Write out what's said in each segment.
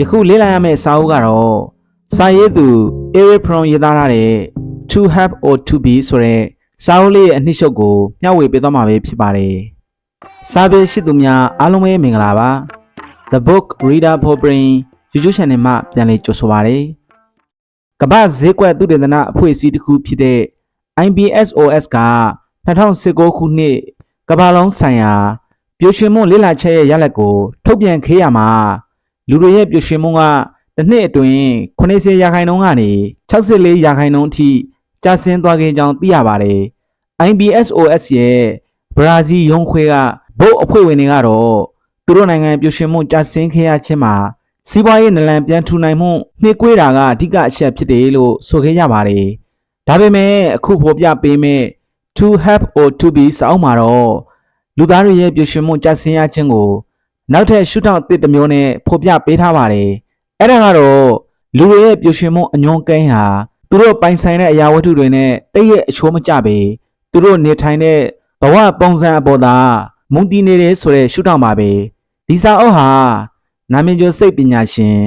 ယခုလေ့လာရမယ့်စာအုပ်ကတော့စာရေးသူ Eric Fromm ရေးသားထားတဲ့ To Have or To Be ဆိုတဲ့စာအုပ်လေးရဲ့အနှစ်ချုပ်ကိုမျှဝေပေးသွားမှာပဲဖြစ်ပါတယ်။စာပေရှိသူများအားလုံးပဲမင်္ဂလာပါ။ The Book Reader for Brain YouTube Channel မှာပြန်လည်ကြိုဆိုပါရစေ။ကမ္ဘာဈေးကွက်သုတေသနအဖွဲ့အစည်းတစ်ခုဖြစ်တဲ့ IBSOS က2019ခုနှစ်ကမ္ဘာလုံးဆိုင်ရာပျိုရွှင်မှုလေ့လာချက်ရဲ့ရလဒ်ကိုထုတ်ပြန်ခဲ့ရမှာ လူတွေရဲ့ပျိုရွှင်မှုကတစ်နှစ်အတွင်း80ရာခိုင်နှုန်းကနေ64ရာခိုင်နှုန်းအထိကျဆင်းသွားခဲ့ကြောင်းသိရပါတယ်။ IBSOS ရဲ့ဘရာဇီးရုံးခွဲကဗုတ်အဖွဲ့ဝင်တွေကတော့သူတို့နိုင်ငံပျိုရွှင်မှုကျဆင်းခဲ့ရခြင်းမှာစီးပွားရေးနလန်ပြန်ထူနိုင်မှုနှိကွေးတာကအဓိကအချက်ဖြစ်တယ်လို့ဆိုခဲ့ကြပါတယ်။ဒါပေမဲ့အခုဖော်ပြပေးမယ့် to have or to be စောင်းမှာတော့လူသားတွေရဲ့ပျိုရွှင်မှုကျဆင်းရခြင်းကို နောက်ထပ်ရှုထောင့်အသစ်တစ်မျိုးနဲ့ဖော်ပြပေးထားပါတယ်။အဲ့ဒါကတော့လူတွေရဲ့ပျိုရွှင်မှုအညွန်ကိန်းဟာသူတို့ပိုင်ဆိုင်တဲ့အရာဝတ္ထုတွေနဲ့တည့်ရဲ့အချိုးမကျပေသူတို့နေထိုင်တဲ့ဘဝပုံစံအပေါ်သာမုန်တီးနေတဲ့ဆိုတဲ့ရှုထောင့်ပါပဲ။ဒီစာအုပ်ဟာနာမည်ကျော်စိတ်ပညာရှင်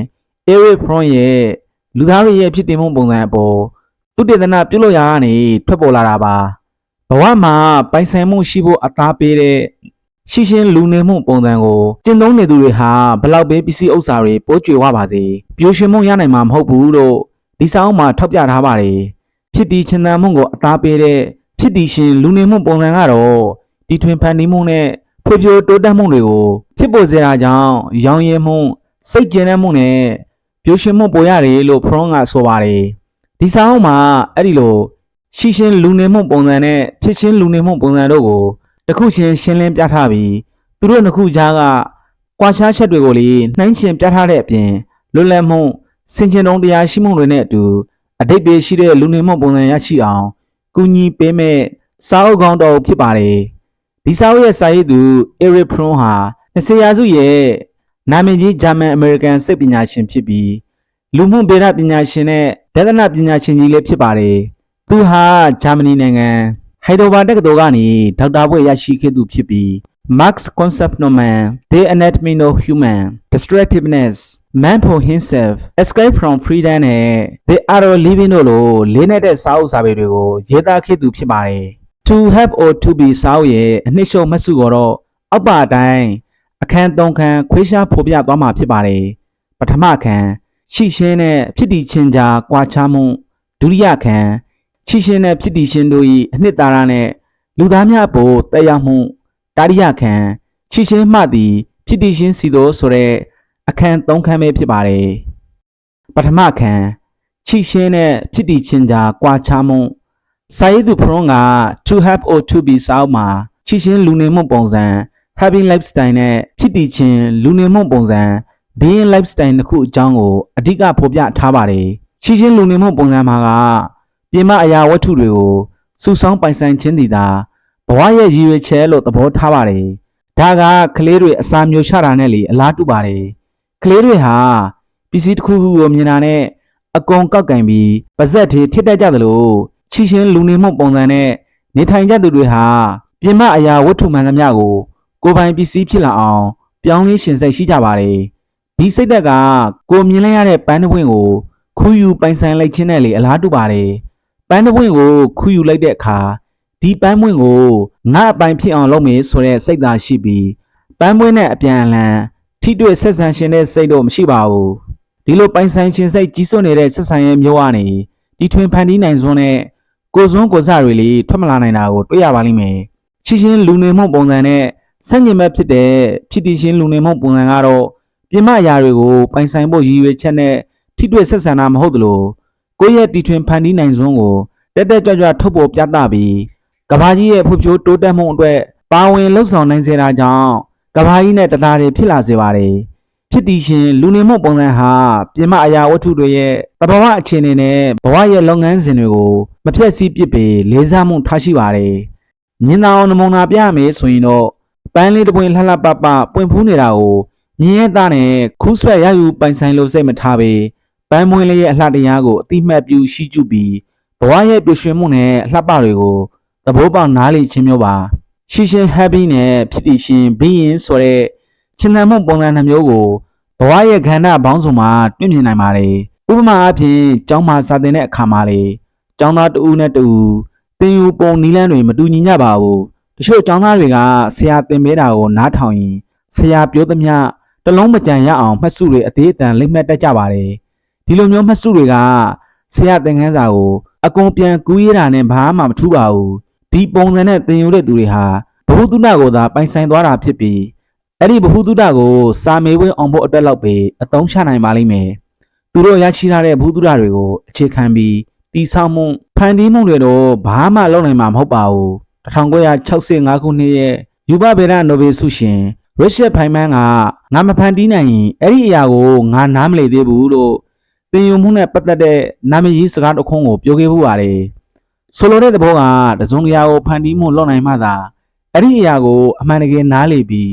Eric Fromm ရဲ့လူသားတွေရဲ့ဖြစ်တည်မှုပုံစံအပေါ်သူတေသနာပြုလုပ်ရာကနေထွက်ပေါ်လာတာပါဘဝမှာပိုင်ဆိုင်မှုရှိဖို့အသားပေးတဲ့ ရှိရှင်လူနေမှုပုံစံကိုကျင့်သုံးနေသူတွေဟာဘလောက်ပဲပစ္စည်းဥစ္စာတွေပိုးကြွယ်ဝပါစေပျိုးရွှင်မှုရနိုင်မှာမဟုတ်ဘူးလို့ဒီစာအုပ်မှာထောက်ပြထားပါတယ်ဖြစ်တည်ချင်တဲ့မှုကိုအသားပေးတဲ့ဖြစ်တည်ရှင်လူနေမှုပုံစံကတော့ဒီထွင်ဖန်တီးမှုနဲ့ဖွံ့ဖြိုးတိုးတက်မှုတွေကိုဖြစ်ပေါ်စေတာကြောင့်ရောင်းရဲမှုစိတ်ကျဉ်တဲ့မှုနဲ့ပျိုးရွှင်မှုပေါ်ရတယ်လို့ဖရွန်ကဆိုပါတယ်ဒီစာအုပ်မှာအဲ့ဒီလိုရှိရှင်လူနေမှုပုံစံနဲ့ဖြစ်ချင်းလူနေမှုပုံစံတို့ကို တစ်ခုချင်းရှင်းလင်းပြထားပြီးသူတို့နှစ်ခုကြားကကွာခြားချက်တွေကိုလေနှိုင်းရှင်ပြထားတဲ့အပြင်လွတ်လပ်မှုစင်ချင်တုံးတရားရှိမှုတွေနဲ့အတူအတိတ်ပဲရှိတဲ့လူနေမှုပုံစံရရှိအောင်ကူညီပေးမဲ့စာအုပ်ကောင်းတော်ဖြစ်ပါတယ်ဒီစာအုပ်ရဲ့စာရေးသူ Eric Fromm ဟာ20ရာစုရဲ့နာမည်ကြီးဂျာမန်အမေရိကန်စိတ်ပညာရှင်ဖြစ်ပြီးလူမှုဗေဒပညာရှင်နဲ့ဒေသနာပညာရှင်ကြီးလည်းဖြစ်ပါတယ်သူဟာဂျာမနီနိုင်ငံ ဟိုက်ဒိုဘာတက္ကသိုလ်ကနေဒေါက်တာဘွဲ့ရရှိခဲ့သူဖြစ်ပြီး Marx Concept No Man The Anatomy of Human Destructiveness Man for Himself Escape from Freedom နဲ့ The Art of Living တို့လိုလေးနေတဲ့စာအုပ်စာပေတွေကိုရေးသားခဲ့သူဖြစ်ပါတယ် To have or to be စာအုပ်ရဲ့အနှစ်ချုပ်မှတ်စုကတော့အောက်ပါအတိုင်းအခန်း၃ခန်းခွေးရှားဖော်ပြသွားမှာဖြစ်ပါတယ်ပထမခန်းရှိရှင်းတဲ့ဖြစ်တည်ခြင်းကြားကွာခြားမှုဒုတိယခန်း ရှိရှင်းတဲ့ဖြစ်တည်ခြင်းတို့၏အနှစ်သာရနဲ့လူသားများအပေါ်တက်ရောက်မှုတတိယခန်းရှိရှင်းမှသည်ဖြစ်တည်ခြင်းစီသောဆိုတဲ့အခန်း၃ခန်းပဲဖြစ်ပါတယ်ပထမခန်းရှိရှင်းတဲ့ဖြစ်တည်ခြင်းကြားကွာခြားမှုစာရေးသူဖရွန်က to have or to be စာအုပ်မှာရှိရှင်းလူနေမှုပုံစံ having lifestyle နဲ့ဖြစ်တည်ခြင်းလူနေမှုပုံစံ being lifestyle တစ်ခုအကြောင်းကိုအဓိကဖော်ပြထားပါတယ်။ရှိချင်းလူနေမှုပုံစံမှာက ပြင်မအရာဝတ္ထုတွေကိုစုဆောင်းပိုင်ဆိုင်ခြင်းတည်တာဘဝရဲ့ရည်ရွယ်ချက်လို့သဘောထားပါတယ်။ဒါကကလေးတွေအစာမျိုးချတာနဲ့လေအလားတူပါတယ်။ကလေးတွေဟာပစ္စည်းတစ်ခုခုကိုမြင်တာနဲ့အကုန်ကောက်ကင်ပြီးပါဇက်သေးထစ်တတ်ကြသလိုရှိချင်းလူနေမှုပုံစံနဲ့နေထိုင်ကြသူတွေဟာပြင်မအရာဝတ္ထုမှန်သမျှကိုကိုယ်ပိုင်ပစ္စည်းဖြစ်လာအောင်ပြောင်းလဲရှင်စိတ်ရှိကြပါတယ်ဒီစိတ်သက်ကကိုမြင်လိုက်ရတဲ့ပန်းတစ်ပွင့်ကိုခူးယူပိုင်ဆိုင်လိုက်ခြင်းနဲ့လေအလားတူပါတယ် ပန်းတစ်ပွင့်ကိုခူးယူလိုက်တဲ့အခါဒီပန်းပွင့်ကိုငါအပိုင်ဖြစ်အောင်လုပ်မယ်ဆိုတဲ့စိတ်သာရှိပြီးပန်းပွင့်နဲ့အပြန်အလှန်ထိတွေ့ဆက်ဆံရှင်တဲ့စိတ်တော့မရှိပါဘူးဒီလိုပိုင်ဆိုင်ခြင်းစိတ်ကြီးစွနေတဲ့ဆက်ဆံရေးမျိုးကနေဒီထွင်ဖန်တီးနိုင်စွန်းတဲ့ကိုစွန်းကိုစတွေလေထွက်မလာနိုင်တာကိုတွေ့ရပါလိမ့်မယ်ချီချင်းလူနေမှုပုံစံနဲ့ဆန့်ကျင်ဘက်ဖြစ်တဲ့ဖြစ်တည်ခြင်းလူနေမှုပုံစံကတော့ပြင်မအရာတွေကိုပိုင်ဆိုင်ဖို့ရည်ရွယ်ချက်နဲ့ထိတွေ့ဆက်ဆံတာမဟုတ်သလို ကိုယ့်ရဲ့တီထွင်ဖန်တီးနိုင်စွမ်းကိုတက်တက်ကြွကြွထုတ်ပေါ်ပြသပြီးကဘာကြီးရဲ့ဖွံ့ဖြိုးတိုးတက်မှုအတွက်ပါဝင်လှုပ်ဆောင်နိုင်စေတာကြောင့်ကဘာကြီးနဲ့တသားတည်းဖြစ်လာစေပါတယ်ဖြစ်တည်ရှင်လူနေမှုပုံစံဟာပြင်မအရာဝတ္ထုတွေရဲ့သဘာဝအခြေအနေနဲ့ဘဝရဲ့လုပ်ငန်းစဉ်တွေကိုမဖြတ်စည်းပစ်ပေလေးစားမှုထားရှိပါတယ်မြင်သာအောင်နမူနာပြရမယ်ဆိုရင်တော့ပန်းလေးတစ်ပွင့်လှလှပပပွင့်ဖူးနေတာကိုမြင်းရဲသားနဲ့ခူးဆွဲရယူပိုင်ဆိုင်လို့စိတ်မထားပေ ပန်းမွေးလေးရဲ့အလှတရားကိုအတိမတ်ပြုရှိကျပြီးဘဝရဲ့ပျော်ရွှင်မှုနဲ့အလှပတွေကိုသဘောပေါက်နားလည်ခြင်းမျိုးပါရှိရှင် happy နဲ့ဖြစ်တည်ရှင် being ဆိုတဲ့ချင်နံမှုပုံစံနှမျိုးကိုဘဝရဲ့ခန္ဓာဘောင်းစုံမှာတွေ့မြင်နိုင်ပါတယ်ဥပမာအားဖြင့်ကျောင်းမှာစာသင်တဲ့အခါမှာလေကျောင်းသားတဦးနဲ့တဦးသင်ယူပုံနီးလန်းတွေမတူညီကြပါဘူးတချို့ကျောင်းသားတွေကဆရာသင်ပေးတာကိုနားထောင်ရင်ဆရာပြောသမျှတစ်လုံးမကြံရအောင်မှတ်စုတွေအသေးအတန်လိမ့်မှတ်တတ်ကြပါတယ် ဒီလိုမျိုးမှတ်စုတွေကဆရာသင်ခန်းစာကိုအကုန်ပြန်ကူးရတာနဲ့ဘာမှမထူးပါဘူးဒီပုံစံနဲ့သင်ယူတဲ့သူတွေဟာဘဟုတုနာကိုသာပိုင်ဆိုင်သွားတာဖြစ်ပြီးအဲ့ဒီဘဟုတုနာကိုစာမေးပွဲအောင်ဖို့အတွက်လောက်ပဲအသုံးချနိုင်ပါလိမ့်မယ်သူတို့ရရှိထားတဲ့ဘဟုတုနာတွေကိုအခြေခံပြီးတီဆောင်မှုဖန်တီးမှုတွေတော့ဘာမှလုပ်နိုင်မှာမဟုတ်ပါဘူး1965ခုနှစ်ရဲ့ယူဘဗေဒနိုဘယ်ဆုရှင်ရစ်ချက်ဖိုင်မန်ကငါမဖန်တီးနိုင်ရင်အဲ့ဒီအရာကိုငါနားမလည်သေးဘူးလို့ သင်ယူမှုနဲ့ပတ်သက်တဲ့နာမည်ကြီးစကားတစ်ခုကိုပြောခဲ့ဖို့ပါတယ်။ဆိုလိုတဲ့သဘောကတစုံတရာကိုဖန်တီးမှုလုပ်နိုင်မှသာအဲ့ဒီအရာကိုအမှန်တကယ်နားလည်ပြီး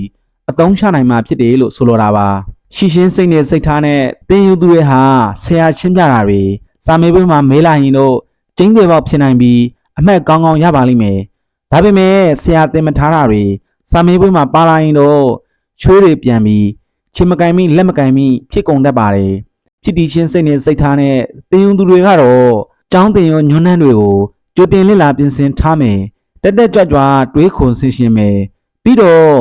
အသုံးချနိုင်မှာဖြစ်တယ်လို့ဆိုလိုတာပါရှီရှင်းစိတ်နဲ့စိတ်ထားနဲ့သင်ယူသူတွေဟာဆရာချင်းပြတာတွေစာမေးပွဲမှာမေးလိုက်ရင်တော့ကျင်းသေးပေါက်ဖြစ်နိုင်ပြီးအမှတ်ကောင်းကောင်းရပါလိမ့်မယ်ဒါပေမဲ့ဆရာသင်မထားတာတွေစာမေးပွဲမှာပါလာရင်တော့ချွေးတွေပြန်ပြီးချင်းမကင်မိလက်မကင်မိဖြစ်ကုန်တတ်ပါတယ် ဖြစ်တီချင်းစိတ်နဲ့စိတ်ထားနဲ့သင်ယူသူတွေကတော့ចောင်းတင်ရောညွန်းနှန်းတွေကိုကြိုတင်လစ်လာပြင်ဆင်ထားမယ်တက်တက်ကြွကြွတွေးခွန်ဆင်ရှင်မယ်ပြီးတော့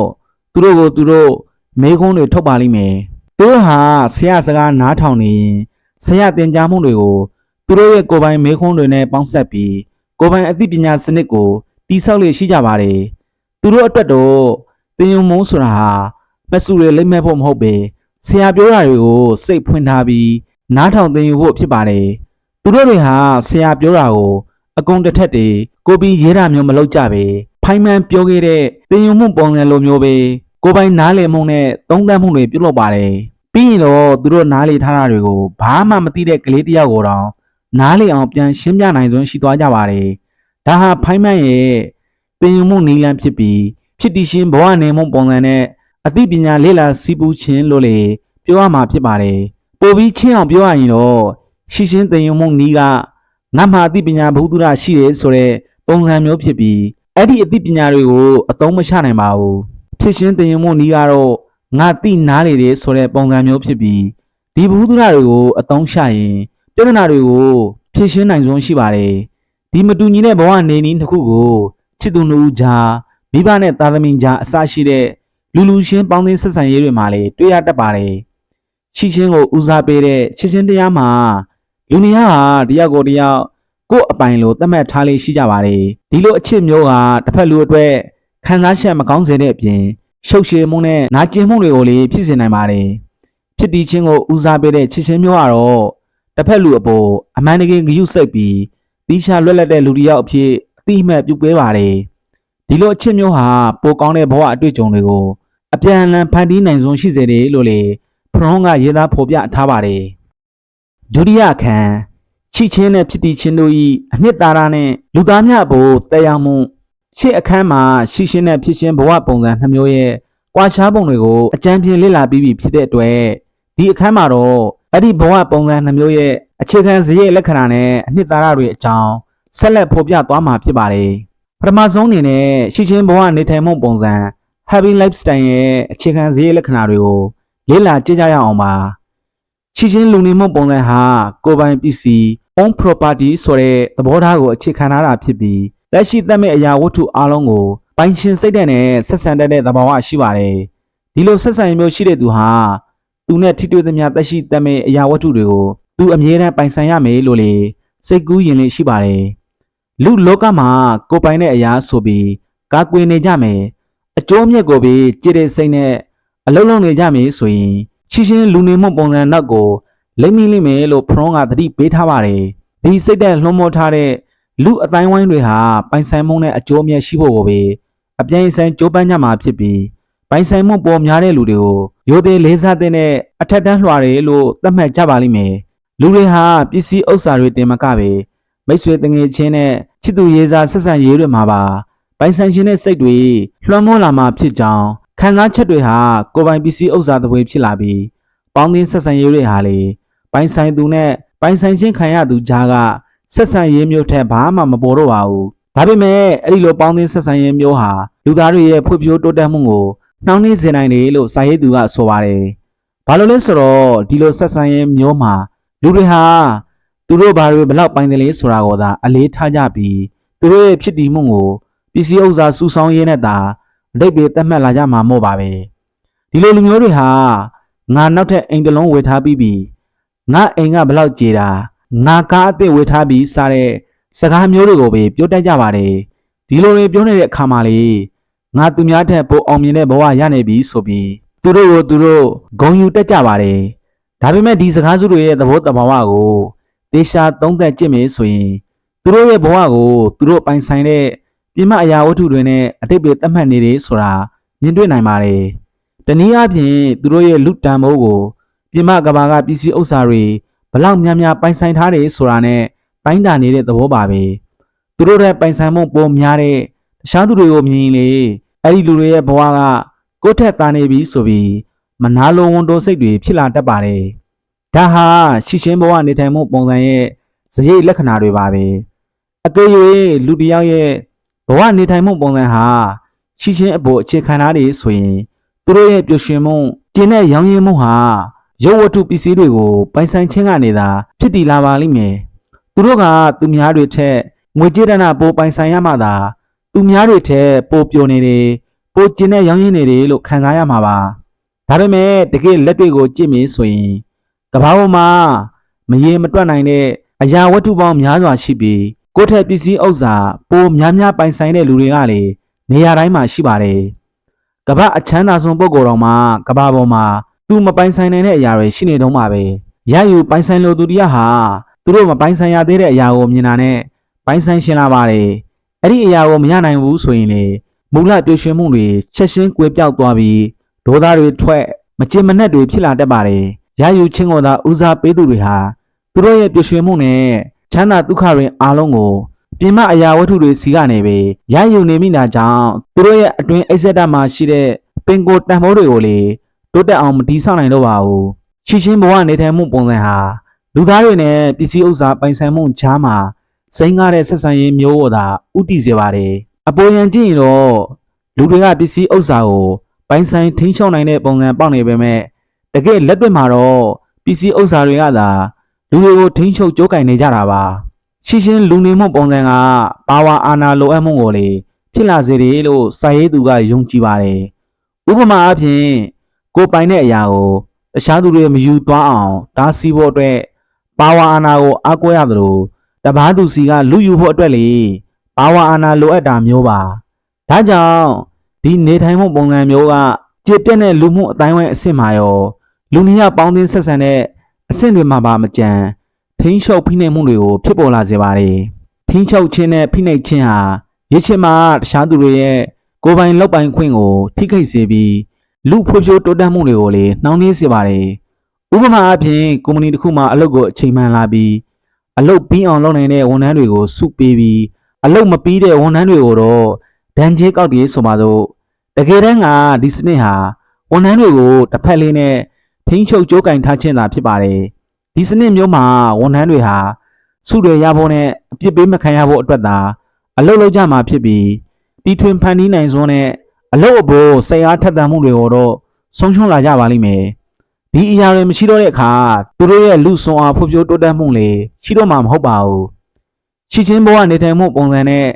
သူတို့ကိုသူတို့မေးခွန်းတွေထုတ်ပါလိမ့်မယ်။သူတို့ဟာဆရာစကားနားထောင်နေရင်ဆရာတင် जा မှုတွေကိုသူတို့ရဲ့ကိုယ်ပိုင်မေးခွန်းတွေနဲ့ပေါင်းဆက်ပြီးကိုယ်ပိုင်အသိပညာစနစ်ကိုတိဆောက်လေရှိကြပါတယ်။သူတို့အတွက်တော့သင်ယုံမုံဆိုတာဟာမဆူတွေလိမ့်မဲ့ဖို့မဟုတ်ပဲ ဆရာပြောတာတွေကိုစိတ်ဖွင့်ထားပြီးနားထောင်သင်ယူဖို့ဖြစ်ပါတယ်။သူတို့တွေဟာဆရာပြောတာကိုအကုန်တစ်ထက်တည်းကိုပြီးရေးတာမျိုးမလုပ်ကြပဲဖိုင်မှန်ပြောခဲ့တဲ့သင်ယူမှုပုံစံလိုမျိုးပဲကိုယ်ပိုင်နားလည်မှုနဲ့သုံးသပ်မှုတွေပြုလုပ်ပါတယ်ပြီးရင်တော့သူတို့နားလည်ထားတာတွေကိုဘာမှမသိတဲ့ကလေးတစ်ယောက်ကိုတော့နားလည်အောင်ပြန်ရှင်းပြနိုင်စွမ်းရှိသွားကြပါတယ်ဒါဟာဖိုင်မှန်ရဲ့သင်ယူမှုနည်းလမ်းဖြစ်ပြီးဖြစ်တည်ရှင်ဘဝနေမှုပုံစံနဲ့ အသိပညာလေ့လာစီးပူးခြင်းလို့လေပြောရမှာဖြစ်ပါတယ်ပိုပြီးချင်းအောင်ပြောရရင်တော့ရှင်းရှင်းသင်ယူမှုနည်းကငါမှအသိပညာဘုဒ္ဓရရှိတယ်ဆိုတဲ့ပုံစံမျိုးဖြစ်ပြီးအဲ့ဒီအသိပညာတွေကိုအသုံးမချနိုင်ပါဘူးဖြစ်ရှင်းသင်ယူမှုနည်းကတော့ငါသိနားလေတယ်ဆိုတဲ့ပုံစံမျိုးဖြစ်ပြီးဒီဘုဒ္ဓရတွေကိုအသုံးချရင်ပြဿနာတွေကိုဖြေရှင်းနိုင်စွမ်းရှိပါတယ်ဒီမတူညီတဲ့ဘဝနေနည်းတစ်ခုကိုချစ်သူနှုတ်ကြားမိဘနဲ့သားသမီးကြားအစရှိတဲ့ လူလူချင်းပေါင်းသင်းဆက်ဆံရေးတွေမှာလည်းတွေ့ရတတ်ပါတယ်ချစ်ချင်းကိုဦးစားပေးတဲ့ချစ်ချင်းတရားမှာလူနေရဟာတယောက်ကိုတယောက်ကိုယ့်အပိုင်လိုသတ်မှတ်ထားလေးရှိကြပါတယ်ဒီလိုအချစ်မျိုးဟာတစ်ဖက်လူအတွက်ခံစားချက်မကောင်းစေတဲ့အပြင်ရှုပ်ရှည်မှုနဲ့နာကျင်မှုတွေကိုလည်းဖြစ်စေနိုင်ပါတယ်ဖြစ်တည်ခြင်းကိုဦးစားပေးတဲ့ချစ်ချင်းမျိုးကတော့တစ်ဖက်လူအပေါ်အမှန်တကယ်ဂရုစိုက်ပြီးတီးခြားလွတ်လပ်တဲ့လူတစ်ယောက်အဖြစ်အတိအမှတ်ပြုပေးပါတယ်ဒီလိုအချစ်မျိုးဟာပိုကောင်းတဲ့ဘဝအတွေ့အကြုံတွေကို အပြန်အလှန်ဖန်တီးနိုင်စွမ်းရှိစေတယ်လို့လေဖရွန်ကရေးသားဖော်ပြထားပါတယ်ဒုတိယအခန်းချစ်ချင်းနဲ့ဖြစ်တည်ခြင်းတို့၏အနှစ်သာရနဲ့လူသားများအပေါ်တရားမှုရှေ့အခန်းမှာရှိရှင်းတဲ့ဖြစ်ရှင်ဘဝပုံစံနှမျိုးရဲ့ကွာခြားပုံတွေကိုအကြံပြလေ့လာပြီးပြီဖြစ်တဲ့အတွက်ဒီအခန်းမှာတော့အဲ့ဒီဘဝပုံစံနှမျိုးရဲ့အခြေခံစရိတ်လက္ခဏာနဲ့အနှစ်သာရတွေအကြောင်းဆက်လက်ဖော်ပြသွားမှာဖြစ်ပါတယ်ပထမဆုံးအနေနဲ့ရှိချင်းဘဝနေထိုင်မှုပုံစံ happy lifestyle ရဲ့အခြေခံစရိတ်လက္ခဏာတွေကိုလေ့လာကြည့်ကြရအောင်ပါရှိချင်းလူနေမှုပုံစံဟာကိုယ်ပိုင်ပစ္စည်း own property ဆိုတဲ့သဘောထားကိုအခြေခံထားတာဖြစ်ပြီးလက်ရှိသတ်မဲ့အရာဝတ္ထုအလုံးကိုပိုင်ရှင်စိတ်ဓာတ်နဲ့ဆက်ဆံတတ်တဲ့သဘာဝရှိပါတယ်ဒီလိုဆက်ဆံရမျိုးရှိတဲ့သူဟာသူနဲ့ထိတွေ့သမျှသက်ရှိသတ်မဲ့အရာဝတ္ထုတွေကိုသူအမြဲတမ်းပိုင်ဆိုင်ရမယ်လို့လေစိတ်ကူးရင်လေးရှိပါတယ်လူလောကမှာကိုယ်ပိုင်တဲ့အရာဆိုပြီးကာကွယ်နေကြမယ် အကျိုးမြတ်ကိုပဲကြည်တဲ့စိတ်နဲ့အလုံးလုံးနေကြမယ်ဆိုရင်ချီချင်းလူနေမှုပုံစံနောက်ကိုလိမ့်မိလိမ့်မယ်လို့ဖရွန်ကသတိပေးထားပါတယ်ဒီစိတ်သက်လွှမ်းမိုးထားတဲ့လူအတိုင်းဝိုင်းတွေဟာပိုင်ဆိုင်မှုနဲ့အကျိုးအမြတ်ရှိဖို့ကိုပဲအပြိုင်ဆိုင်ကြိုးပမ်းကြမှာဖြစ်ပြီးပိုင်ဆိုင်မှုပေါ်များတဲ့လူတွေကိုရိုသေလေးစားတဲ့အထက်တန်းလွှာတွေလို့သတ်မှတ်ကြပါလိမ့်မယ်လူတွေဟာပစ္စည်းဥစ္စာတွေတင်မကပဲမိတ်ဆွေတငယ်ချင်းနဲ့ချစ်သူရေးစားဆက်ဆံရေးတွေမှာပါ ပိုင်ဆိုင်ခြင်းတဲ့စိတ်တွေလွှမ်းမိုးလာမှဖြစ်ကြောင်းခံစားချက်တွေဟာကိုယ်ပိုင်ပစ္စည်းဥစ္စာတစ်ပွေဖြစ်လာပြီးပေါင်းသင်းဆက်ဆံရေးတွေဟာလေပိုင်ဆိုင်သူနဲ့ပိုင်ဆိုင်ခြင်းခံရသူကြားကဆက်ဆံရေးမျိုးထက်ဘာမှမပေါ်တော့ပါဘူးဒါပေမဲ့အဲ့ဒီလိုပေါင်းသင်းဆက်ဆံရေးမျိုးဟာလူသားတွေရဲ့ဖွံ့ဖြိုးတိုးတက်မှုကိုနှောင့်နှေးစေနိုင်တယ်လို့စာရေးသူကဆိုပါတယ်ဘာလို့လဲဆိုတော့ဒီလိုဆက်ဆံရေးမျိုးမှာလူတွေဟာသူတို့ဘာတွေဘလောက်ပိုင်တယ်လဲဆိုတာကိုသာအလေးထားကြပြီးသူတို့ရဲ့ဖြစ်တည်မှုကို ပစ္စည်းဥစ္စာစုဆောင်းရေးနဲ့သာအတိတ်ပဲတတ်မှတ်လာကြမှာမို့ပါပဲဒီလိုလူမျိုးတွေဟာငါနောက်ထပ်အိမ်တစ်လုံးဝယ်ထားပြီးပြီငါအိမ်ကဘလောက်ကြေတာငါကားအသစ်ဝယ်ထားပြီးစားတဲ့စကားမျိုးတွေကိုပဲပြောတတ်ကြပါတယ်ဒီလိုတွေပြောနေတဲ့အခါမှာလေငါသူများထက်ပိုအောင်မြင်တဲ့ဘဝရနေပြီဆိုပြီးသူတို့ကိုသူတို့ဂုံယူတက်ကြပါတယ်ဒါပေမဲ့ဒီစကားစုတွေရဲ့သဘောတဘာဝကိုတေချာသုံးသပ်ကြည့်မယ်ဆိုရင်သူတို့ရဲ့ဘဝကိုသူတို့ပိုင်ဆိုင်တဲ့ ပြင်မအရာဝတ္ထုတွေနဲ့အတိတ်ပဲသတ်မှတ်နေတယ်ဆိုတာမြင်တွေ့နိုင်ပါတယ်တနည်းအားဖြင့်သူတို့ရဲ့လူတန်မိုးကိုပြင်မကဘာကပစ္စည်းဥစ္စာတွေဘလောက်များများပိုင်ဆိုင်ထားတယ်ဆိုတာနဲ့ပိုင်းတာနေတဲ့သဘောပါပဲသူတို့ရဲ့ပိုင်ဆိုင်မှုပိုများတဲ့တခြားသူတွေကိုမြင်ရင်လေအဲ့ဒီလူတွေရဲ့ဘဝကကိုယ့်ထက်သာနေပြီဆိုပြီးမနာလိုဝန်တိုစိတ်တွေဖြစ်လာတတ်ပါတယ်ဒါဟာရှိချင်းဘဝနေထိုင်မှုပုံစံရဲ့ဇရိတ်လက္ခဏာတွေပါပဲအကယ်၍လူတစ်ယောက်ရဲ့ ဘဝနေထိုင်မှုပုံစံဟာရှိချင်းအပေါ်အခြေခံထားတယ်ဆိုရင်သူတို့ရဲ့ပျော်ရွှင်မှုကျင်းတဲ့ရောင်းရင်းမှုဟာရုပ်ဝတ္ထုပစ္စည်းတွေကိုပိုင်ဆိုင်ခြင်းကနေသာဖြစ်တည်လာပါလိမ့်မယ်သူတို့ကသူများတွေထက်ငွေကြေးဒဏပိုပိုင်ဆိုင်ရမှသာသူများတွေထက်ပိုပျော်နေတယ်ပိုကျင်းတဲ့ရောင်းရင်းနေတယ်လို့ခံစားရမှာပါဒါပေမဲ့တကယ်လက်တွေကိုကြည့်မြင်ဆိုရင်ကဘာပေါ်မှာမရေမတွက်နိုင်တဲ့အရာဝတ္ထုပေါင်းများစွာရှိပြီး ကိုယ့်ထက်ပစ္စည်းဥစ္စာပိုများများပိုင်ဆိုင်တဲ့လူတွေကလေနေရာတိုင်းမှာရှိပါတယ်ကဘာအချမ်းသာဆုံးပုဂ္ဂိုလ်တော်မှာကဘာပေါ်မှာသူမပိုင်ဆိုင်နိုင်တဲ့အရာတွေရှိနေတော့မှာပဲရယူပိုင်ဆိုင်လို့သူတရားဟာသူတို့မပိုင်ဆိုင်ရသေးတဲ့အရာကိုမြင်တာနဲ့ပိုင်ဆိုင်ရှင်လာပါတယ်အဲ့ဒီအရာကိုမရနိုင်ဘူးဆိုရင်လေမူလပြည့်ရွှင်မှုတွေချက်ချင်းကွေပြောက်သွားပြီးဒေါသတွေထွက်မချင်မနှက်တွေဖြစ်လာတတ်ပါတယ်ရယူချင်းကိုသာဦးစားပေးသူတွေဟာသူတို့ရဲ့ပြည့်ရွှင်မှုနဲ့ ချမ်းသာဒုက္ခတွေအားလုံးကိုပြင်မအရာဝတ္ထုတွေစီကနေပဲရယူနေမိတာကြောင့်သူတို့ရဲ့အတွင်းအိစက်တမှာရှိတဲ့ပင်ကိုတန်ဖိုးတွေကိုလေတိုးတက်အောင်မတီးဆောင်နိုင်တော့ပါဘူးချီချင်းဘဝနေထိုင်မှုပုံစံဟာလူသားတွေနဲ့ပစ္စည်းဥစ္စာပိုင်ဆိုင်မှုကြားမှာစိမ့်ကားတဲ့ဆက်ဆံရေးမျိုးကိုသာဥတည်စေပါတယ်အပေါ်ယံကြည့်ရင်တော့လူတွေကပစ္စည်းဥစ္စာကိုပိုင်ဆိုင်ထိန်းချုပ်နိုင်တဲ့ပုံစံပေါက်နေပေမဲ့တကယ်လက်တွေ့မှာတော့ပစ္စည်းဥစ္စာတွေကသာ လူတွေကိုထိန်းချုပ်ကြိုးကင်နေကြတာပါရှိချင်းလူနေမှုပုံစံကပါဝါအာဏာလိုအပ်မှုကိုလေဖြစ်လာစေတယ်လို့စာရေးသူကယုံကြည်ပါတယ်ဥပမာအဖြစ်ကိုပိုင်တဲ့အရာကိုတခြားသူတွေမယူသွားအောင်ဒါစီဖို့အတွက်ပါဝါအာဏာကိုအားကိုးရသလိုတပားသူစီကလူယူဖို့အတွက်လေပါဝါအာဏာလိုအပ်တာမျိုးပါဒါကြောင့်ဒီနေထိုင်မှုပုံစံမျိုးကကြည်ပြက်တဲ့လူမှုအတိုင်းဝိုင်းအဆင့်မှာရောလူနှစ်ယောက်ပေါင်းသင်းဆက်ဆံတဲ့ အဆင့်တွေမှာပါမကြံထိန်းချုပ်ဖိနှိပ်မှုတွေကိုဖြစ်ပေါ်လာစေပါတယ်ထိန်းချုပ်ခြင်းနဲ့ဖိနှိပ်ခြင်းဟာရစ်ချင်မှာတခြားသူတွေရဲ့ကိုယ်ပိုင်လောက်ပိုင်ခွင့်ကို ထိခိုက်စေပြီးလူဖွံ့ဖြိုးတိုးတက်မှုတွေကိုလည်းနှောင့်နှေးစေပါတယ်ဥပမာအဖြစ်ကုမ္ပဏီတစ်ခုမှာအလုပ်ကိုအချိန်မှန်လာပြီးအလုပ်ပြီးအောင်လုပ်နိုင်တဲ့ဝန်ထမ်းတွေကိုစုပေးပြီးအလုပ်မပြီးတဲ့ဝန်ထမ်းတွေကိုတော့ဒဏ်ကြေးကောက်တည်ဆိုပါတော့တကယ်တမ်းကဒီစနစ်ဟာဝန်ထမ်းတွေကိုတစ်ဖက်လေးနဲ့ ထိန်းချုပ်ကြိုးကင်ထားခြင်းသာဖြစ်ပါတယ်ဒီစနစ်မျိုးမှာဝန်ထမ်းတွေဟာစုတွေရဖို့နဲ့အပြစ်ပေးမခံရဖို့အတွက်သာအလုပ်လုပ်ကြမှာဖြစ်ပြီးတီထွင်ဖန်တီးနိုင်စွမ်းနဲ့အလုပ်အပေါ်စိတ်အားထက်သန်မှုတွေကိုတော့ဆုံးရှုံးလာကြပါလိမ့်မယ်ဒီအရာတွေမရှိတော့တဲ့အခါသူတို့ရဲ့လူဆွန်အားဖွံ့ဖြိုးတိုးတက်မှုလေရှိတော့မှာမဟုတ်ပါဘူးချီချင်းဘဝနေထိုင်မှုပုံစံနဲ့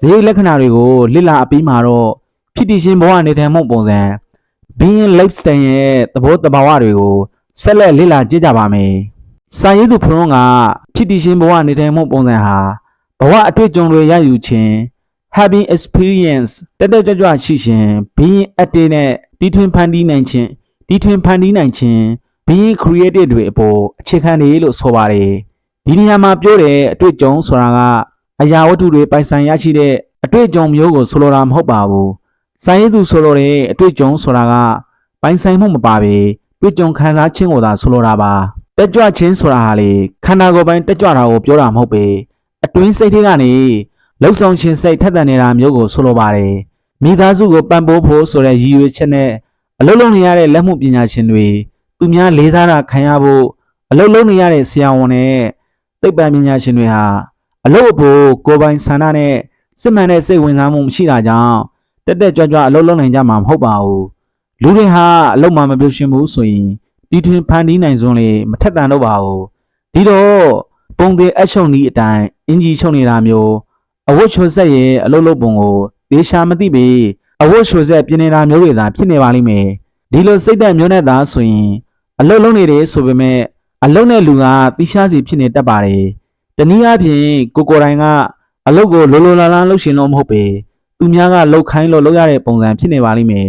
ဈေးလက္ခဏာတွေကိုလစ်လာအပြီးမှာတော့ဖြစ်တည်ခြင်းဘဝနေထိုင်မှုပုံစံ being lifestyle ရဲ့သဘောတဘာဝတွေကိုဆက်လက်လေ့လာကြည့်ကြပါမယ်။စာရေးသူဖရုံးကဖြစ်တည်ခြင်းဘဝနေထိုင်မှုပုံစံဟာဘဝအတွေ့အကြုံတွေရယူခြင်း having experience တက်တက်ကြွကြွရှိခြင်း being active နဲ့တီထွင်ဖန်တီးနိုင်ခြင်းတီထွင်ဖန်တီးနိုင်ခြင်း being creative တွေအပေါ်အခြေခံနေလို့ဆိုပါတယ်။ဒီနေရာမှာပြောတဲ့အတွေ့အကြုံဆိုတာကအရာဝတ္ထုတွေပိုင်ဆိုင်ရရှိတဲ့အတွေ့အကြုံမျိုးကိုဆိုလိုတာမဟုတ်ပါဘူး။ စာရေးသူဆိုလိုတဲ့အတွေ့အကြုံဆိုတာကပိုင်ဆိုင်မှုမပါပဲတွေ့ကြုံခံစားခြင်းကိုသာဆိုလိုတာပါ။တက်ကြွခြင်းဆိုတာဟာလေခန္ဓာကိုယ်ပိုင်းတက်ကြွတာကိုပြောတာမဟုတ်ပဲအတွင်းစိတ်ထဲကနေလှုပ်ဆောင်ခြင်းစိတ်ထက်သန်နေတာမျိုးကိုဆိုလိုပါတယ်။မိသားစုကိုပံ့ပိုးဖို့ဆိုတဲ့ရည်ရွယ်ချက်နဲ့အလုပ်လုပ်နေရတဲ့လက်မှုပညာရှင်တွေသူများလေးစားတာခံရဖို့အလုပ်လုပ်နေရတဲ့ဆရာဝန်နဲ့သိပ္ပံပညာရှင်တွေဟာအလုပ်အဖို့ကိုယ်ပိုင်ဆန္ဒနဲ့စစ်မှန်တဲ့စိတ်ဝင်စားမှုမရှိတာကြောင့် တက်တက်ကြွကြွအလုပ်လုပ်နိုင်ကြမှာမဟုတ်ပါဘူးလူတွေဟာအလုပ်မှမပြုတ်ရှင်ဘူးဆိုရင်တီထွင်ဖန်တီးနိုင်စွန်းလေမထက်တန်တော့ပါဘူးဒီတော့ပုံသေးအချုံဤအတိုင်းအင်ဂျီချုံနေတာမျိုးအဝတ်ချွတ်ဆက်ရဲ့အလုပ်လုပ်ပုံကိုဒေရှာမသိပေအဝတ်ချွတ်ဆက်ပြင်းနေတာမျိုးတွေသာဖြစ်နေပါလိမ့်မယ်ဒီလိုစိတ်သက်မျိုးနဲ့သာဆိုရင်အလုပ်လုပ်နေတယ်ဆိုပေမဲ့အလုပ်နဲ့လူကတိရှားစီဖြစ်နေတတ်ပါတယ်တနည်းအားဖြင့်ကိုကိုယ်တိုင်ကအလုပ်ကိုလိုလိုလားလားလုပ်ရှင်လို့မဟုတ်ပေ သူများကလှုပ်ခိုင်းလို့လုပ်ရတဲ့ပုံစံဖြစ်နေပါလိမ့်မယ်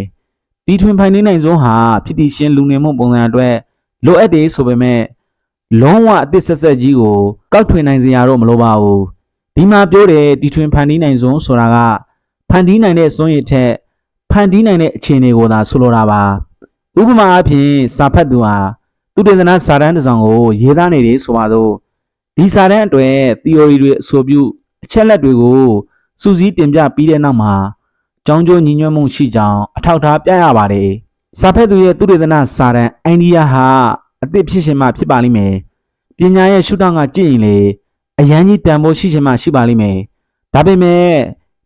တီထွင်ဖိုင်နေနိုင်စွန်းဟာဖြစ်တည်ရှင်လူနေမှုပုံစံအတွက်လိုအပ်တယ်ဆိုပေမဲ့လုံးဝအသစ်ဆက်ဆက်ကြီးကိုကောက်ထွင်နိုင်စရာတော့မလိုပါဘူးဒီမှာပြောတဲ့တီထွင်ဖန်တီးနိုင်စွန်းဆိုတာကဖန်တီးနိုင်တဲ့စွန်းရည်ထက်ဖန်တီးနိုင်တဲ့အခြေအနေကိုသာဆိုလိုတာပါဥပမာအားဖြင့်စာဖတ်သူဟာသူတေသနာစာတမ်းတစ်စောင်ကိုရေးသားနေတယ်ဆိုပါတော့ဒီစာတမ်းအတွက် theory တွေအဆိုပြုအချက်လက်တွေကို စူးစီးတင်ပြပြီးတဲ့နောက်မှာကြောင်းကျိုးညီညွတ်မှုရှိကြောင်းအထောက်အထားပြရပါတယ်စာဖတ်သူရဲ့သူတေသနာစာတမ်းအိန္ဒိယဟာအသစ်ဖြစ်ရှင်မှဖြစ်ပါလိမ့်မယ်ပညာရဲ့ရှုထောင့်ကကြည့်ရင်လေအရန်ကြီးတန်ဖိုးရှိရှင်မှရှိပါလိမ့်မယ်ဒါပေမဲ့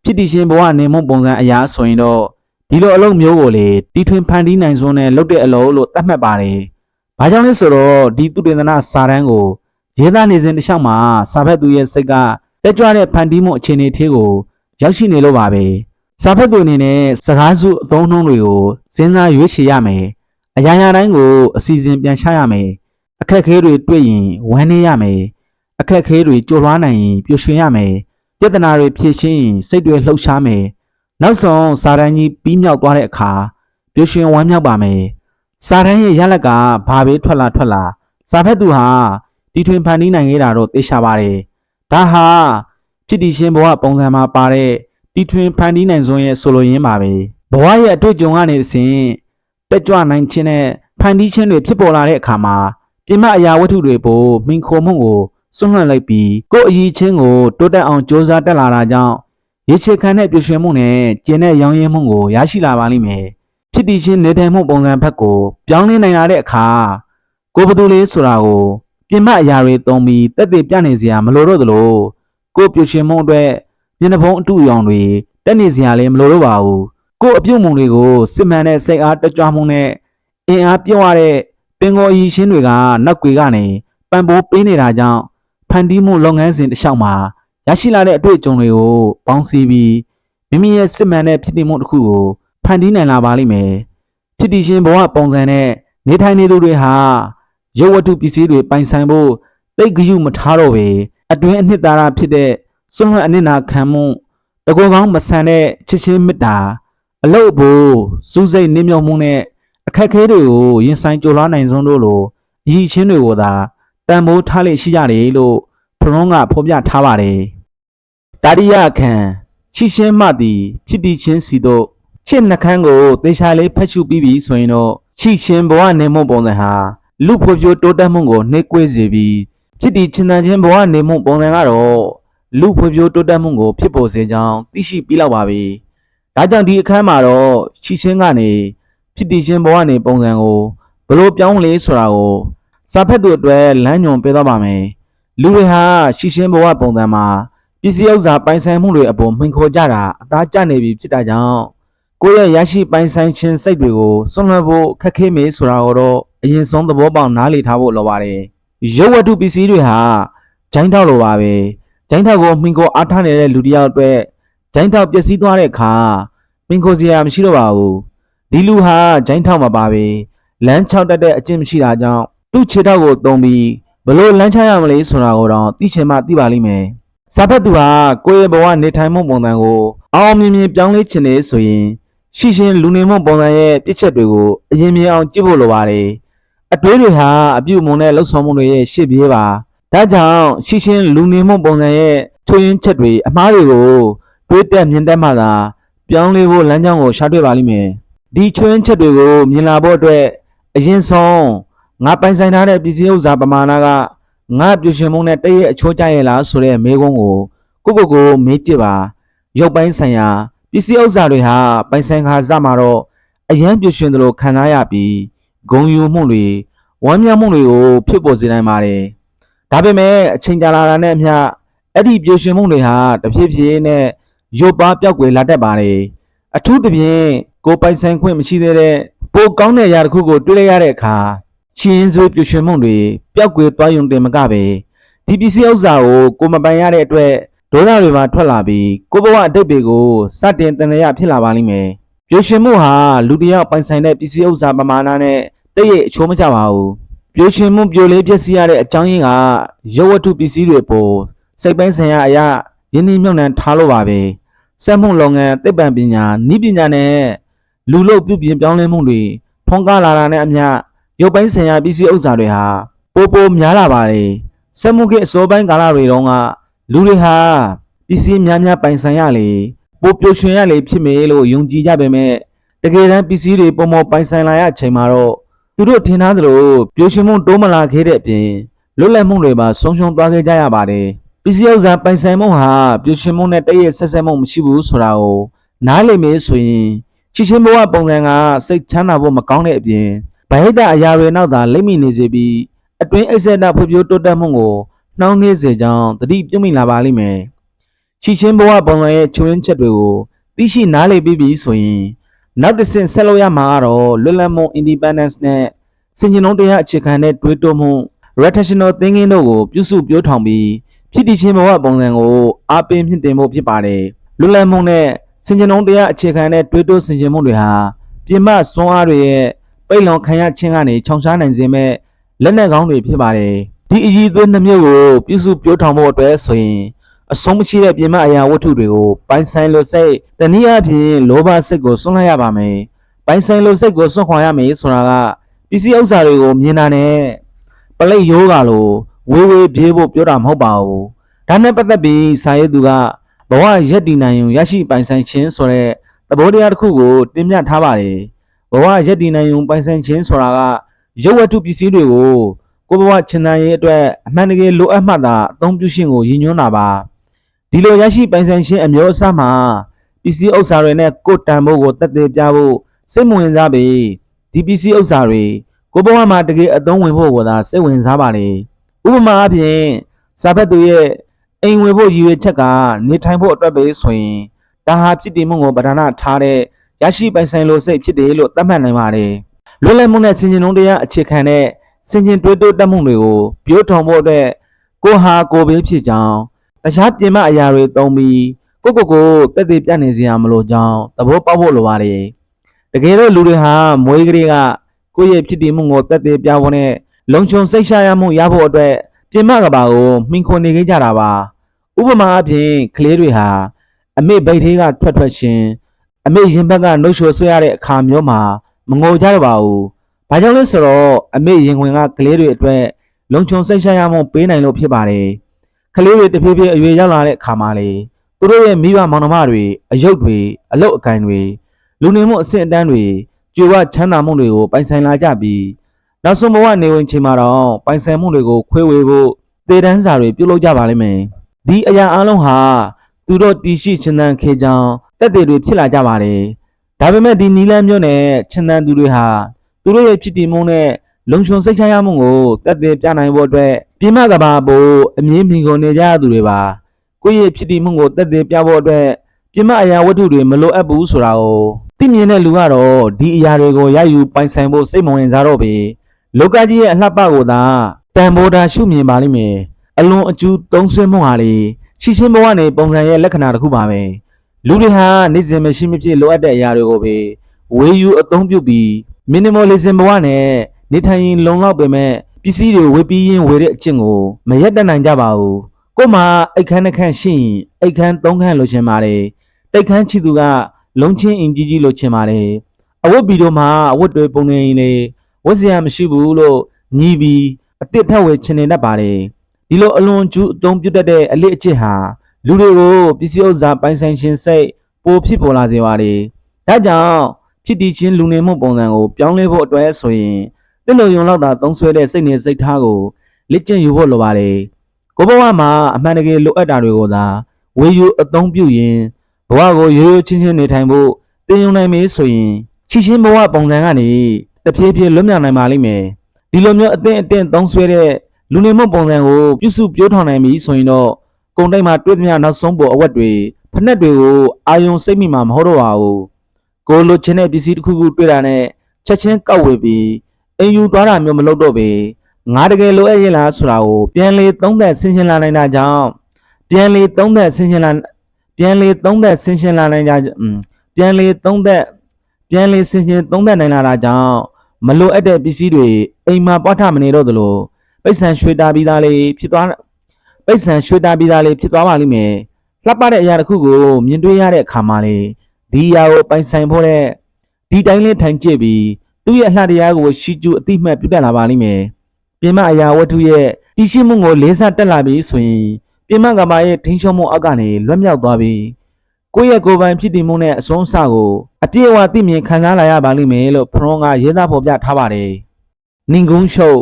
ဖြစ်တည်ရှင်ဘဝနေမှုပုံစံအရာဆိုရင်တော့ဒီလိုအလုပ်မျိုးကိုလေတီထွင်ဖန်တီးနိုင်စွန်းနဲ့လုပ်တဲ့အလုပ်လို့သတ်မှတ်ပါတယ်။ဘာကြောင့်လဲဆိုတော့ဒီသူတေသနာစာတမ်းကိုရေးသားနေစဉ်တစ်လျှောက်မှာစာဖတ်သူရဲ့စိတ်က တက်ကြွတဲ့ဖန်တီးမှုအခြေအနေသေးကိုရောက်ရှိနေလို့ပါပဲ။စာဖတ်သူအနေနဲ့စကားစုအသုံးနှုန်းတွေကိုစဉ်းစားရွေးချယ်ရမယ်။အရာရာတိုင်းကိုအစီအစဉ်ပြန်ချရမယ်။အခက်အခဲတွေတွေ့ရင်ဝမ်းနည်းရမယ်။အခက်အခဲတွေကြိုးလွှားနိုင်ရင်ပျော်ရွှင်ရမယ်။ပြဿနာတွေဖြေရှင်းရင်စိတ်တွေလှုပ်ရှားမယ်။နောက်ဆုံးစာတန်းကြီးပြီးမြောက်သွားတဲ့အခါပျော်ရွှင်ဝမ်းမြောက်ပါမယ်။စာတန်းရဲ့ရလက်ကဘာပဲထွက်လာထွက်လာစာဖတ်သူဟာတီထွင်ဖန်တီးနိုင်ခဲ့တာတော့သိရှာပါတယ်။ ဒါဟာဖြစ်တည်ရှင်ဘဝပုံစံမှာပါတဲ့တီထွင်ဖန်တီးနိုင်စွမ်းရဲ့ဆိုလိုရင်းပါပဲ။ဘဝရဲ့အတွေ့အကြုံကနေတစ်ဆင့်တက်ကြွနိုင်ခြင်းနဲ့ဖန်တီးခြင်းတွေဖြစ်ပေါ်လာတဲ့အခါမှာပြင်မအရာဝတ္ထုတွေပိုမိန်ခေါ်မှုကိုစွန့်လွှတ်လိုက်ပြီးကိုယ့်အရေးချင်းကိုတိုးတက်အောင်စ조사တက်လာတာကြောင့်ရေချေခံတဲ့ပြည့်ရွှင်မှုနဲ့ကျင်တဲ့ရောင်းရင်းမှုကိုရရှိလာပါလိမ့်မယ်။ဖြစ်တည်ခြင်းနေထိုင်မှုပုံစံဘက်ကိုပြောင်းလဲနိုင်လာတဲ့အခါကိုယ်ဘယ်သူလဲဆိုတာကို ပြင်မအရာတွေသုံးပြီးတက်တည်ပြနေစရာမလိုတော့သလိုကိုယ်ပြည့်ရွှင်မှုအတွက်မျက်နှာဖုံးအတူရောင်တွေတက်နေစရာလည်းမလိုတော့ပါဘူး။ကိုယ်အပြုတ်မှုတွေကိုစစ်မှန်တဲ့စိတ်အားတက်ကြွမှုနဲ့အင်အားပြည့်ဝတဲ့ပင်ကိုအည်ရှင်းတွေကနောက်ွေကနေပံပိုးပေးနေတာကြောင့်ဖန်တီးမှုလုပ်ငန်းစဉ်တစ်လျှောက်မှာရရှိလာတဲ့အတွေ့အကြုံတွေကိုပေါင်းစည်းပြီးမိမိရဲ့စစ်မှန်တဲ့ဖြစ်တည်မှုတစ်ခုကိုဖန်တီးနိုင်လာပါလိမ့်မယ်။ဖြစ်တည်ရှင်ဘဝပုံစံနဲ့နေထိုင်နေသူတွေဟာ ရုပ်ဝတ္ထုပစ္စည်းတွေပိုင်ဆိုင်ဖို့တိတ်ဂယုမထားတော့ပဲအတွင်းအနှစ်သာရဖြစ်တဲ့စွန့်လွတ်အနစ်နာခံမှုတကောကောင်းမဆန်တဲ့ချစ်ချင်းမေတ္တာအလုတ်အဖို့စူးစိတ်နစ်မြုပ်မှုနဲ့အခက်အခဲတွေကိုရင်ဆိုင်ကြိုးလွှားနိုင်စွန်းတို့လိုအရည်ချင်းတွေကိုသာတန်ဖိုးထားလေရှိကြတယ်လို့ဖရွန်ကဖော်ပြထားပါတယ်။တာရိယခံရှိရှင်းမှသည် ဖြစ်တည်ခြင်းစီတို့ချစ်နှခမ်းကိုသေချာလေးဖတ်ရှုပြီးပြီဆိုရင်တော့ရှိရှင်ဘဝနေမှုပုံစံဟာ လူဖွံ့ဖြိုးတိုးတက်မှုကိုနှိမ့်ကွေးစေပြီးဖြစ်တည်ခြင်းတန်ခြင်းဘဝနေမှုပုံစံကတော့လူဖွံ့ဖြိုးတိုးတက်မှုကိုဖြစ်ပေါ်စေကြောင်းသိရှိပြီးလောက်ပါပြီ။ဒါကြောင့်ဒီအခန်းမှာတော့ရှိရှင်းကနေဖြစ်တည်ခြင်းဘဝနေပုံစံကိုဘယ်လိုပြောင်းလဲဆိုတာကိုစာဖက်သူအတွက်လမ်းညွန်ပေးသွားပါမယ်။လူတွေဟာရှိရှင်းဘဝပုံစံမှာပစ္စည်းဥစ္စာပိုင်ဆိုင်မှုတွေအပေါ်မှင်ခေါ်ကြတာအသားကျနေပြီဖြစ်တာကြောင့် ကိုယ့်ရဲ့ရရှိပိုင်ဆိုင်ခြင်းစိတ်တွေကိုစွန့်လွှတ်ဖို့ခက်ခဲမေးဆိုတာကိုတော့အရင်ဆုံးသဘောပေါက်နားလည်ထားဖို့လိုပါတယ်။ရုပ်ဝတ္ထုပစ္စည်းတွေဟာဂျိုင်းထောက်လိုပါပဲ။ဂျိုင်းထောက်ကိုမှင်ခေါ်အားထားနေတဲ့လူတစ်ယောက်အတွက်ဂျိုင်းထောက်ပျက်စီးသွားတဲ့အခါမှင်ခေါ်စရာမရှိတော့ပါဘူး။ဒီလူဟာဂျိုင်းထောက်မှာပါပဲ။လမ်းချောက်တတ်တဲ့အကျင့်မရှိတာကြောင့်သူ့ခြေထောက်ကိုတုံပြီးဘလို့လမ်းချရမလဲဆိုတာကိုတော့သိချင်မှသိပါလိမ့်မယ်။စာဖတ်သူဟာကိုယ့်ရဲ့ဘဝနေထိုင်မှုပုံစံကိုအောင်မြင်မြင်ပြောင်းလဲချင်နေဆိုရင် ရှိရှင်လူနေမှုပုံစံရဲ့ပြစ်ချက်တွေကိုအရင်မြင်အောင်ကြည့်ဖို့လိုပါတယ်။အတွေးတွေဟာအပြုအမုံနဲ့လှုပ်ဆောင်မှုတွေရဲ့ရှေ့ပြေးပါ။ဒါကြောင့်ရှိရှင်လူနေမှုပုံစံရဲ့ချွေရင်းချက်တွေအမှားတွေကိုတွေးတက်မြင်တတ်မှသာပြောင်းလဲဖို့လမ်းကြောင်းကိုရှာတွေ့ပါလိမ့်မယ်။ဒီချွေရင်းချက်တွေကိုမြင်လာဖို့အတွက်အရင်ဆုံးငါပိုင်ဆိုင်ထားတဲ့ပစ္စည်းဥစ္စာပမာဏကငါပြည့်ရှင်မှုနဲ့တည့်ရဲ့အချိုးကျရဲ့လားဆိုတဲ့မေးခွန်းကိုကိုကိုကိုမေးကြည့်ပါရုပ်ပိုင်းဆိုင်ရာ ပစ္စည်းဥစ္စာတွေဟာပိုင်ဆိုင်ခါစမှာတော့အယံပြည့်ရှင်သလိုခံစားရပြီးဂုံယူမှုတွေဝမ်းမြောက်မှုတွေကိုဖြစ်ပေါ်စေနိုင်ပါတယ်ဒါပေမဲ့အချိန်ကြာလာတာနဲ့အမျှအဲ့ဒီပြည့်ရှင်မှုတွေဟာတဖြည်းဖြည်းနဲ့ရုပ်ပါပျောက်ကွယ်လာတတ်ပါတယ်အထူးသဖြင့်ကိုယ်ပိုင်ဆိုင်ခွင့်မရှိသေးတဲ့ပိုကောင်းတဲ့အရာတစ်ခုကိုတွေ့လိုက်ရတဲ့အခါရှချင်းစွေးပြွှွှင်မှုတွေပျောက်ကွယ်သွားယုံတင်မကပဲဒီပစ္စည်းဥစ္စာကိုကိုမပိုင်ရတဲ့အတွက် ဒေါသတွေပါထွက်လာပြီးကိုဘဝအတိတ်တွေကိုစတင်တန်ရဖြစ်လာပါလိမ့်မယ်ပြွှွှင်မှုဟာလူတစ်ယောက်ပိုင်ဆိုင်တဲ့ပစ္စည်းဥစ္စာပမာဏနဲ့တည့်ရဲ့အချိုးမကျပါဘူးပြွှွှင်မှုပြိုလေးပြည့်စည်ရတဲ့အကြောင်းရင်းကရုပ်ဝတ္ထုပစ္စည်းတွေပေါ်စိတ်ပိုင်းဆိုင်ရာအရာယင်းနှိမ့်မြုံနှံထားလို့ပါပဲစက်မှုလုပ်ငန်းသိပ္ပံပညာနည်းပညာနဲ့လူလို့ပြုပြင်ပြောင်းလဲမှုတွေထွန်းကားလာတာနဲ့အမျှရုပ်ပိုင်းဆိုင်ရာပစ္စည်းဥစ္စာတွေဟာပိုပိုများလာပါတယ်စက်မှုခေတ်အစောပိုင်းကာလတွေတုန်းက လူတွေဟာပစ္စည်းများများပိုင်ဆိုင်ရလေပိုပျော်ရွှင်ရလေဖြစ်မယ်လို့ယုံကြည်ကြပေမဲ့တကယ်တမ်းပစ္စည်းတွေပုံမပိုင်ဆိုင်လာရချိန်မှာတော့သူတို့ထင်သားသလိုပျော်ရွှင်မှုတိုးမလာခဲ့တဲ့အပြင်လွတ်လပ်မှုတွေပါဆုံးရှုံးသွားခဲ့ကြရပါတယ်ပစ္စည်းဥစ္စာပိုင်ဆိုင်မှုဟာပျော်ရွှင်မှုနဲ့တည့်ရဲ့ဆက်ဆက်မှုမရှိဘူးဆိုတာကိုနားလည်မေးဆိုရင်ချစ်ချင်းဘဝပုံစံကစိတ်ချမ်းသာဖို့မကောင်းတဲ့အပြင်ဗဟိတအရာတွေနောက်သာလိမ့်မိနေစေပြီးအတွင်းအိတ်ဆက်တာဖွံ့ဖြိုးတိုးတက်မှုကို နှောင့်နှေးစေကြောင်းသတိပြုမိလာပါလိမ့်မယ်ချစ်ချင်းဘဝပုံစံရဲ့ချွင်းချက်တွေကိုသိရှိနားလည်ပြီးပြီဆိုရင်နောက်တစ်ဆင့်ဆက်လို့ရမှာကတော့လွတ်လပ်မှု independence နဲ့စင်ကြင်လုံးတရားအခြေခံတဲ့တွေးတောမှု rotational thinking တို့ကိုပြုစုပြောထောင်ပြီးဖြစ်တည်ခြင်းဘဝပုံစံကိုအားပေးမြင့်တင်ဖို့ဖြစ်ပါတယ်လွတ်လပ်မှုနဲ့စင်ကြင်လုံးတရားအခြေခံတဲ့တွေးတောဆင်ခြင်မှုတွေဟာပြင်မစွမ်းအားတွေရဲ့ပိတ်လွန်ခံရခြင်းကနေခြောင်ရှားနိုင်စေမဲ့လက်နက်ကောင်းတွေဖြစ်ပါတယ် ဒီအည်အသွေးနှမျိုးကိုပြုစုပြောထောင်ဖို့အတွက်ဆိုရင်အဆုံးမရှိတဲ့ပြင်မအရာဝတ္ထုတွေကိုပိုင်ဆိုင်လို့စိတ်တနည်းအားဖြင့်လောဘစိတ်ကိုစွန့်လိုက်ရပါမယ်ပိုင်ဆိုင်လို့စိတ်ကိုစွန့်ခွာရမယ်ဆိုတာကပစ္စည်းဥစ္စာတွေကိုမြင်တာနဲ့ပလိတ်ရိုးကလိုဝေးဝေးပြေးဖို့ပြောတာမဟုတ်ပါဘူးဒါနဲ့ပတ်သက်ပြီးစာရေးသူကဘဝရက်တည်နိုင်ုံရရှိပိုင်ဆိုင်ခြင်းဆိုတဲ့သဘောတရားတစ်ခုကိုတင်ပြထားပါတယ်ဘဝရက်တည်နိုင်ုံပိုင်ဆိုင်ခြင်းဆိုတာကရုပ်ဝတ္ထုပစ္စည်းတွေကို ကိုယ်ဘဝချင်နိုင်ရေးအတွက်အမှန်တကယ်လိုအပ်မှသာအသုံးပြုခြင်းကိုရည်ညွှန်းတာပါဒီလိုရရှိပိုင်ဆိုင်ခြင်းအမျိုးအစားမှာပစ္စည်းဥစ္စာတွေနဲ့ကိုယ်တန်ဖို့ကိုတက်သေးပြဖို့စိတ်မဝင်စားပေဒီပစ္စည်းဥစ္စာတွေကိုယ်ဘဝမှာတကယ်အသုံးဝင်ဖို့ကိုသာစိတ်ဝင်စားပါလေဥပမာအဖြစ်စာဖတ်သူရဲ့အိမ်ဝင်ဖို့ရည်ရွယ်ချက်ကနေထိုင်ဖို့အတွက်ပဲဆိုရင်ဒါဟာဖြစ်တည်မှုကိုပဓာနာထားတဲ့ရရှိပိုင်ဆိုင်လို့စိတ်ဖြစ်တယ်လို့သတ်မှတ်နိုင်ပါတယ်လွတ်လပ်မှုနဲ့စင်ကြင်လုံးတရားအခြေခံတဲ့ စင်ကြင်တွေးတိုးတက်မှုတွေကိုပြောထောင်ဖို့အတွက်ကိုဟာကိုပဲဖြစ်ကြောင်းတခြားပြင်မအရာတွေသုံးပြီးကိုကိုကိုတက်တည်ပြနေစရာမလိုကြောင်းသဘောပေါက်ဖို့လိုပါတယ်တကယ်တော့လူတွေဟာမွေးကလေးကကိုယ့်ရဲ့ဖြစ်တည်မှုကိုတက်တည်ပြဖို့နဲ့လုံခြုံစိတ်ရှာရမှုရဖို့အတွက်ပြင်မကဘာကိုမှီခွန်နေကြတာပါဥပမာအဖြစ်ကလေးတွေဟာအမေဗိတ်သေးကထွက်ထွက်ချင်းအမေရင်ဘက်ကနှုတ်ချိုဆွဲရတဲ့အခါမျိုးမှာမငိုကြတော့ပါဘူး။ ဘာကြောင့်လဲဆိုတော့အမေရင်ခွင်ကကလေးတွေအတွက်လုံခြုံစိတ်ချရမှုပေးနိုင်လို့ဖြစ်ပါတယ်။ကလေးတွေတဖြည်းဖြည်းအရွယ်ရောက်လာတဲ့အခါမှာလေသူတို့ရဲ့မိဘမောင်နှမတွေအယုတ်တွေအလုတ်အကင်တွေလူနေမှုအဆင့်အတန်းတွေကြွေဝချမ်းသာမှုတွေကိုပိုင်ဆိုင်လာကြပြီးနောက်ဆုံးဘဝနေဝင်ချိန်မှာတော့ပိုင်ဆိုင်မှုတွေကိုခွဲဝေဖို့သေတန်းစာတွေပြုလုပ်ကြပါလိမ့်မယ်။ဒီအရာအလုံးဟာသူတို့တည်ရှိချင်တဲ့ခေကြောင်တက်တွေတွေဖြစ်လာကြပါတယ်။ဒါပေမဲ့ဒီနီလန်းမျိုးနဲ့ချင်တဲ့သူတွေဟာ သူတို့ရဲ့ဖြစ်တည်မှုနဲ့လုံခြုံစိတ်ချရမှုကိုတက်တွေပြနိုင်ဖို့အတွက်ပြင်မကဘာပို့အမြင့်မြင့်ကုန်နေကြသူတွေပါ။ကိုယ့်ရဲ့ဖြစ်တည်မှုကိုတက်တွေပြဖို့အတွက်ပြင်မအရာဝတ္ထုတွေမလိုအပ်ဘူးဆိုတာကိုသိမြင်တဲ့လူကတော့ဒီအရာတွေကိုရယူပိုင်ဆိုင်ဖို့စိတ်မဝင်စားတော့ပေလောကကြီးရဲ့အလှပကိုသာတန်ဖိုးတာရှုမြင်ပါလိမ့်မယ်အလွန်အကျူးသုံးဆွဲမှုဟာလေရှိချင်းဘဝနေပုံစံရဲ့လက္ခဏာတစ်ခုပါပဲလူတွေဟာနေ့စဉ်မရှိမဖြစ်လိုအပ်တဲ့အရာတွေကိုပဲဝေယူအသုံးပြုပြီး minimalism ဘဝနဲ့နေထိုင်ရင်လုံလောက်ပေမဲ့ပစ္စည်းတွေဝေပြီးရင်ဝေတဲ့အကျင့်ကိုမရက်တတ်နိုင်ကြပါဘူးကို့မှာအိတ်ခမ်းတစ်ခန့်ရှိရင်အိတ်ခမ်းသုံးခန့်လိုချင်ပါတယ်တိတ်ခမ်းချီသူကလုံချင်းအင်ကြီးကြီးလိုချင်ပါတယ်အဝတ်ဘီတို့မှာအဝတ်တွေပုံနေရင်လေဝတ်စရာမရှိဘူးလို့ညီးပြီးအစ်စ်ထက်ဝေချင်နေတတ်ပါတယ်ဒီလိုအလွန်ကျူးအသုံးပြုတတ်တဲ့အလေးအကျင့်ဟာလူတွေကိုပစ္စည်းဥစ္စာပိုင်ဆိုင်ခြင်းစိတ်ပိုဖြစ်ပေါ်လာစေပါတယ်ဒါကြောင့် ဖြစ်တည်ခြင်းလူနေမှုပုံစံကိုပြောင်းလဲဖို့အတွက်ဆိုရင်တစ်လုံယုံလောက်တာသုံးဆွဲတဲ့စိတ်နဲ့စိတ်ထားကိုလက်ကျင့်ယူဖို့လိုပါတယ်ကိုဘဝမှာအမှန်တကယ်လိုအပ်တာတွေကိုသာဝေယူအသုံးပြုရင်ဘဝကိုရိုးရိုးချင်းချင်းနေထိုင်ဖို့တင်ယူနိုင်မေးဆိုရင်ချီချင်းဘဝပုံစံကနေတဖြည်းဖြည်းလွတ်မြောက်နိုင်ပါလိမ့်မယ်ဒီလိုမျိုးအသင့်အတင့်သုံးဆွဲတဲ့လူနေမှုပုံစံကိုပြုစုပြောထောင်နိုင်ပြီဆိုရင်တော့ကုံတိုက်မှာတွေ့သမျှနောက်ဆုံးပေါ်အဝတ်တွေဖက်နှက်တွေကိုအာယုံစိတ်မိမှာမဟုတ်တော့ပါဘူး ကိုလိုချင်တဲ့ပစ္စည်းတစ်ခုခုတွေ့တာနဲ့ချက်ချင်းကောက်ဝေပြီးအိမ်ယူသွားတာမျိုးမလုပ်တော့ပေငါတကယ်လိုအပ်ရင်လားဆိုတာကိုပြန်လေသုံးသက်ဆင်ရှင်းလာနိုင်တာကြောင့်ပြန်လေသုံးသက်ဆင်ရှင်းလာပြန်လေသုံးသက်ဆင်ရှင်းလာနိုင်ကြอืมပြန်လေသုံးသက်ပြန်လေဆင်ရှင်းသုံးသက်နိုင်လာတာကြောင့်မလိုအပ်တဲ့ပစ္စည်းတွေအိမ်မှာပွားထမနေတော့သလိုပိတ်ဆန်ရွှေတာပြီးသားလေးဖြစ်သွားပိတ်ဆန်ရွှေတာပြီးသားလေးဖြစ်သွားပါလိမ့်မယ်လှပတဲ့အရာတစ်ခုကိုမြင်တွေ့ရတဲ့အခါမှာလေ ဒီအရာကိုပိုင်ဆိုင်ဖို့တဲ့ဒီတိုင်းလေးထိုင်ကြည့်ပြီးသူ့ရဲ့အလှတရားကိုရှီကျူအတိမတ်ပြုတတ်လာပါလိမ့်မယ်ပြင်မအရာဝတ္ထုရဲ့တည်ရှိမှုကိုလေးစားတက်လာပြီဆိုရင်ပြင်မကမာရဲ့ထိန်းချုပ်မှုအောက်ကနေလွတ်မြောက်သွားပြီးကိုယ့်ရဲ့ကိုယ်ပိုင်ဖြစ်တည်မှုနဲ့အဆုံးအစကိုအပြည့်အဝသိမြင်ခံစားလာရပါလိမ့်မယ်လို့ဖရွန်ကရေးသားဖော်ပြထားပါတယ်။နင်ကုန်းရှုပ်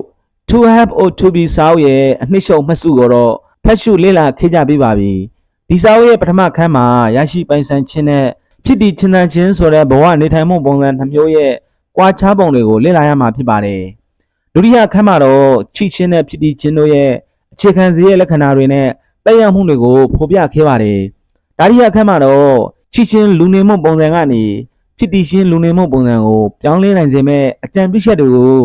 to have or to be စာအုပ်ရဲ့အနှစ်ရှုပ်မှတ်စုကိုတော့ဖတ်ရှုလေ့လာခဲ့ကြပြီးပါပြီ။ဒီစာအုပ်ရဲ့ပထမခန်းမှာရရှိပိုင်ဆိုင်ခြင်းနဲ့ ဖြစ်တည်ခြင်းနဲ့ခြင်းဆိုတဲ့ဘဝနေထိုင်မှုပုံစံတစ်မျိုးရဲ့ကွာခြားပုံတွေကိုလေ့လာရမှာဖြစ်ပါတယ်။ဒုတိယခန်းမှာတော့ချီခြင်းနဲ့ဖြစ်တည်ခြင်းတို့ရဲ့အခြေခံစီရဲ့လက္ခဏာတွေနဲ့တက်ရောက်မှုတွေကိုဖော်ပြခဲ့ပါတယ်။ဒါရီယာခန်းမှာတော့ချီချင်းလူနေမှုပုံစံကနေဖြစ်တည်ရှင်လူနေမှုပုံစံကိုပြောင်းလဲနိုင်စေမဲ့အကြံပြုချက်တွေကို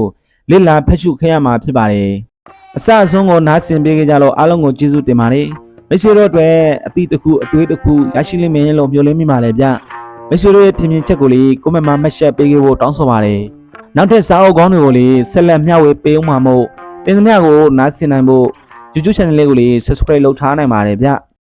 လေ့လာဖတ်ရှုခဲ့ရမှာဖြစ်ပါတယ်။အစအဆုံးကိုနားဆင်ပေးကြလို့အားလုံးကိုကျေးဇူးတင်ပါတယ်။ မိတ်ဆွေတို့အတွက်အသည့်တစ်ခုအတွေးတစ်ခုရရှိလိမ့်မယ်လို့မျှော်လင့်မိပါတယ်ဗျ။မိတ်ဆွေတို့ရဲ့ထင်မြင်ချက်ကိုလေးကိုမမမတ်ရှက်ပေးခဲ့ဖို့တောင်းဆိုပါတယ်။နောက်ထပ်စာအုပ်ကောင်းတွေကိုလေးဆက်လက်မျှဝေပေးအောင်မှာမို့တင်သမျှကိုနားဆင်နိုင်ဖို့ YouTube channel လေးကိုလေး subscribe လုပ်ထားနိုင်ပါတယ်ဗျ။